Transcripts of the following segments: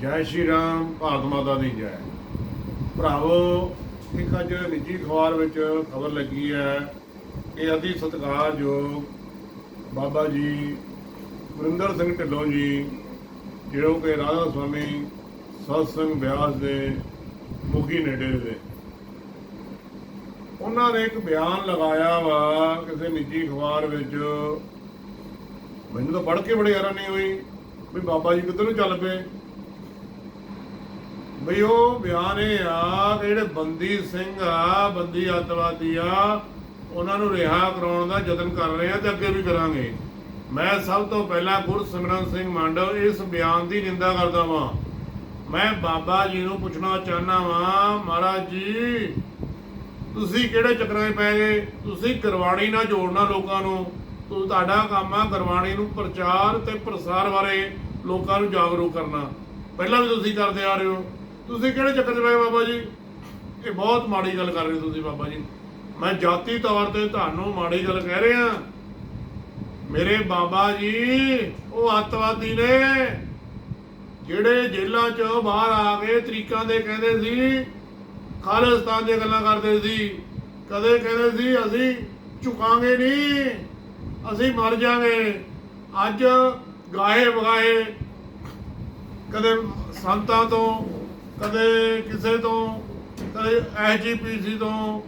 ਜੈ ਸ਼੍ਰੀ ਰਾਮ, ਭਾਰਤ ਮਾਤਾ ਦੀ ਜੈ। ਭਰਾਵੋ, ਇੱਕ ਅੱਜ ਨਿੱਜੀ ਅਖਬਾਰ ਵਿੱਚ ਖਬਰ ਲੱਗੀ ਹੈ ਕਿ ਅਤੀ ਸਤਿਕਾਰਯੋਗ ਬਾਬਾ ਜੀ ਵਰਿੰਦਰ ਸਿੰਘ ਢਿੱਲੋਂ ਜੀ ਜਿਹੜੇ ਕਿ ਰਾਧਾ ਸਵਾਮੀ ਸਤਸੰਗ ਬਿਆਸ ਦੇ ਮੁਖੀ ਨੇੜੇ ਦੇ। ਉਹਨਾਂ ਨੇ ਇੱਕ ਬਿਆਨ ਲਗਾਇਆ ਵਾ ਕਿਸੇ ਨਿੱਜੀ ਅਖਬਾਰ ਵਿੱਚ। ਮੈਨੂੰ ਤਾਂ ਪੜ੍ਹ ਕੇ ਬੜੀ ਹੈਰਾਨੀ ਹੋਈ ਵੀ ਬਾਬਾ ਜੀ ਕਿੱਧਰ ਨੂੰ ਚੱਲ ਪਏ? ਬਈ ਉਹ ਬਿਆਨ ਇਹ ਆ ਕਿ ਜਿਹੜੇ ਬੰਦੀ ਸਿੰਘ ਆ, ਬੰਦੀ ਅੱਤਵਾਦੀ ਆ, ਉਹਨਾਂ ਨੂੰ ਰਿਹਾ ਕਰਾਉਣ ਦਾ ਯਤਨ ਕਰ ਰਹੇ ਆ ਤੇ ਅੱਗੇ ਵੀ ਕਰਾਂਗੇ। ਮੈਂ ਸਭ ਤੋਂ ਪਹਿਲਾਂ ਗੁਰਸਿਮਰਨ ਸਿੰਘ ਮੰਡਲ ਇਸ ਬਿਆਨ ਦੀ ਨਿੰਦਾ ਕਰਦਾ ਵਾਂ। ਮੈਂ ਬਾਬਾ ਜੀ ਨੂੰ ਪੁੱਛਣਾ ਚਾਹਨਾ ਵਾਂ, ਮਹਾਰਾਜ ਜੀ, ਤੁਸੀਂ ਕਿਹੜੇ ਚੱਕਰਾਂ 'ਚ ਪੈ ਗਏ? ਤੁਸੀਂ ਗੁਰਬਾਣੀ ਨਾਲ ਜੋੜਨਾ ਲੋਕਾਂ ਨੂੰ। ਤੂੰ ਤੁਹਾਡਾ ਕੰਮ ਆ ਗੁਰਬਾਣੀ ਨੂੰ ਪ੍ਰਚਾਰ ਤੇ ਪ੍ਰਸਾਰ ਬਾਰੇ ਲੋਕਾਂ ਨੂੰ ਜਾਗਰੂਕ ਕਰਨਾ। ਪਹਿਲਾਂ ਵੀ ਤੁਸੀਂ ਕਰਦੇ ਆ ਰਹੇ ਹੋ। ਤੁਸੀਂ ਕਿਹੜੇ ਚੱਕਰ 'ਚ ਪੈ ਬਾਬਾ ਜੀ? ਇਹ ਬਹੁਤ ਮਾੜੀ ਗੱਲ ਕਰ ਰਹੇ ਤੁਸੀਂ ਬਾਬਾ ਜੀ। ਮੈਂ ਜਾਤੀ ਤੌਰ ਤੇ ਤੁਹਾਨੂੰ ਮਾੜੀ ਗੱਲ ਕਹਿ ਰਿਹਾ। ਮੇਰੇ ਬਾਬਾ ਜੀ, ਉਹ ਅੱਤਵਾਦੀ ਨੇ, ਜਿਹੜੇ ਜੇਲ੍ਹਾਂ 'ਚੋਂ ਬਾਹਰ ਆ ਕੇ ਤਰੀਕਾਂ ਦੇ ਕਹਿੰਦੇ ਸੀ, ਖਾਲਿਸਤਾਨ ਦੀਆਂ ਗੱਲਾਂ ਕਰਦੇ ਸੀ। ਕਦੇ ਕਹਿੰਦੇ ਸੀ, ਅਸੀਂ ਝੁਕਾਂਗੇ ਨਹੀਂ, ਅਸੀਂ ਮਰ ਜਾਾਂਗੇ ਅੱਜ ਗਾਏ ਵਗਾਏ ਕਦੇ ਸੰਤਾਂ ਤੋਂ ਕਦੇ ਕਿਸੇ ਤੋਂ, ਕਦੇ ਐਜੀਪੀਸੀ ਤੋਂ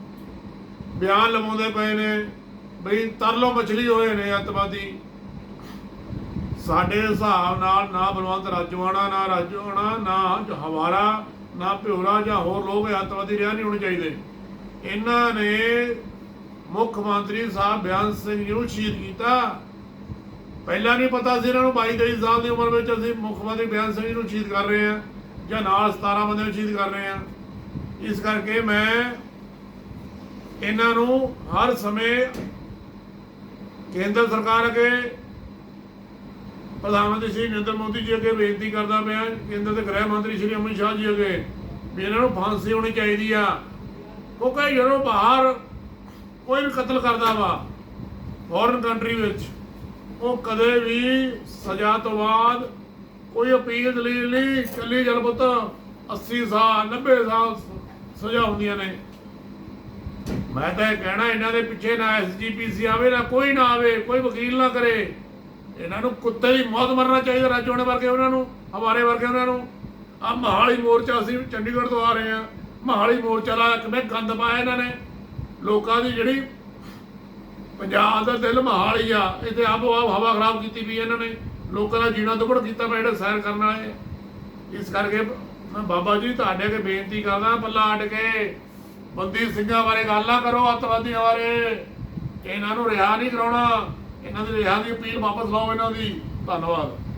ਬਿਆਨ ਲਵਾਉਂਦੇ ਪਏ ਨੇ, ਬਈ ਤਰਲੋ ਮਛਲੀ ਹੋਏ ਨੇ ਅੱਤਵਾਦੀ ਸਾਡੇ ਹਿਸਾਬ ਨਾਲ ਨਾ ਬਲਵੰਤ ਰਾਜਵਾਣਾ ਨਾ ਰਾਜਵਾਣਾ ਨਾ ਹਵਾਰਾ, ਨਾ ਭਿਉਰਾ ਜਾਂ ਹੋਰ ਲੋਕ ਇਹ ਅੱਤਵਾਦੀ ਰਿਹਾ ਨਹੀਂ ਹੋਣੇ ਚਾਹੀਦੇ। ਇਹਨਾਂ ਨੇ ਮੁੱਖ ਮੰਤਰੀ ਸਾਹਿਬ ਬਿਆਨ ਸਿੰਘ ਜੀ ਨੂੰ ਸ਼ਹੀਦ ਕੀਤਾ। ਪਹਿਲਾਂ ਨਹੀਂ ਪਤਾ ਸੀ ਇਹਨਾਂ ਨੂੰ 22 23 ਸਾਲ ਦੀ ਉਮਰ ਵਿੱਚ ਅਸੀਂ ਮੁੱਖ ਮੰਤਰੀ ਬਿਆਨ ਸਿੰਘ ਜੀ ਨੂੰ ਸ਼ਹੀਦ ਕਰ ਰਹੇ ਹਾਂ। ਜਾਂ ਨਾਲ 17 ਬੰਦੇ ਨੂੰ ਸ਼ਹੀਦ ਕਰ ਰਹੇ ਹਾਂ। ਇਸ ਕਰਕੇ ਮੈਂ ਇਹਨਾਂ ਨੂੰ ਹਰ ਸਮੇਂ ਕੇਂਦਰ ਸਰਕਾਰ ਅੱਗੇ ਪ੍ਰਧਾਨ ਮੰਤਰੀ ਸ਼੍ਰੀ ਨਰਿੰਦਰ ਮੋਦੀ ਜੀ ਅੱਗੇ ਬੇਨਤੀ ਕਰਦਾ ਪਿਆ, ਕੇਂਦਰ ਦੇ ਗ੍ਰਹਿ ਮੰਤਰੀ ਸ਼੍ਰੀ ਅਮਿਤ ਸ਼ਾਹ ਜੀ ਅੱਗੇ ਵੀ ਇਹਨਾਂ ਨੂੰ ਫਾਂਸੀ ਹੋਣੀ ਚਾਹੀਦੀ ਆ। ਕਿਉਂਕਿ ਜਦੋਂ ਬਾਹਰ ਕੋਈ ਵੀ ਕਤਲ ਕਰਦਾ ਵਾ ਫੋਰਨ ਕੰਟਰੀ ਵਿੱਚ, ਉਹ ਕਦੇ ਵੀ ਸਜ਼ਾ ਤੋਂ ਬਾਅਦ ਕੋਈ ਅਪੀਲ ਦਲੀਲ ਨਹੀਂ, ਚੱਲੀ ਜਲ ਪੁੱਤ। 80 ਸਾਲ 90 ਸਾਲ ਸਜ਼ਾ ਹੁੰਦੀਆਂ ਨੇ। ਮੈਂ ਤਾਂ ਇਹ ਕਹਿਣਾ, ਇਹਨਾਂ ਦੇ ਪਿੱਛੇ ਨਾ ਐਸਜੀਪੀਸੀ ਆਵੇ, ਨਾ ਕੋਈ ਨਾ ਆਵੇ, ਕੋਈ ਵਕੀਲ ਨਾ ਕਰੇ। ਇਹਨਾਂ ਨੂੰ ਕੁੱਤੇ ਦੀ ਮੌਤ ਮਰਨਾ ਚਾਹੀਦਾ ਰਾਜੋਣੇ ਵਰਗੇ ਉਹਨਾਂ ਨੂੰ ਹਮਾਰੇ ਵਰਗੇ ਉਹਨਾਂ ਨੂੰ। ਆ ਮਹਾਲੀ ਮੋਰਚਾ ਅਸੀਂ ਚੰਡੀਗੜ੍ਹ ਤੋਂ ਆ ਰਹੇ ਆ ਮਹਾਲੀ ਮੋਰਚਾ ਲਾ ਕਿਵੇਂ ਗੰਦ ਪਾਇਆ ਇਹਨਾਂ ਨੇ? ਲੋਕਾਂ ਦੀ ਜਿਹੜੀ ਪੰਜਾਬ ਦਾ ਦਿਲ ਮਹਾਲੀ ਆ ਇੱਥੇ ਆਪੋ ਆਪ ਹਵਾ ਖਰਾਬ ਕੀਤੀ ਵੀ ਇਹਨਾਂ ਨੇ। ਲੋਕਾਂ ਦਾ ਜੀਣਾ ਦੁੱਭੜ ਕੀਤਾ ਮੈਂ ਜਿਹੜੇ ਸੈਰ ਕਰਨ ਵਾਲੇ। ਇਸ ਕਰਕੇ ਮੈਂ ਬਾਬਾ ਜੀ ਤੁਹਾਡੇ ਅੱਗੇ ਬੇਨਤੀ ਕਰਦਾ, ਪੱਲਾ ਅੱਡ ਕੇ ਬੰਦੀ ਸਿੰਘਾਂ ਬਾਰੇ ਗੱਲ ਨਾ ਕਰੋ, ਅੱਤਵਾਦੀਆਂ ਬਾਰੇ। ਇਹਨਾਂ ਨੂੰ ਰਿਹਾ ਨਹੀਂ ਕਰਾਉਣਾ। ਇਹਨਾਂ ਦੀ ਰਿਹਾ ਦੀ ਅਪੀਲ ਵਾਪਸ ਲਾਓ ਇਹਨਾਂ ਦੀ। ਧੰਨਵਾਦ।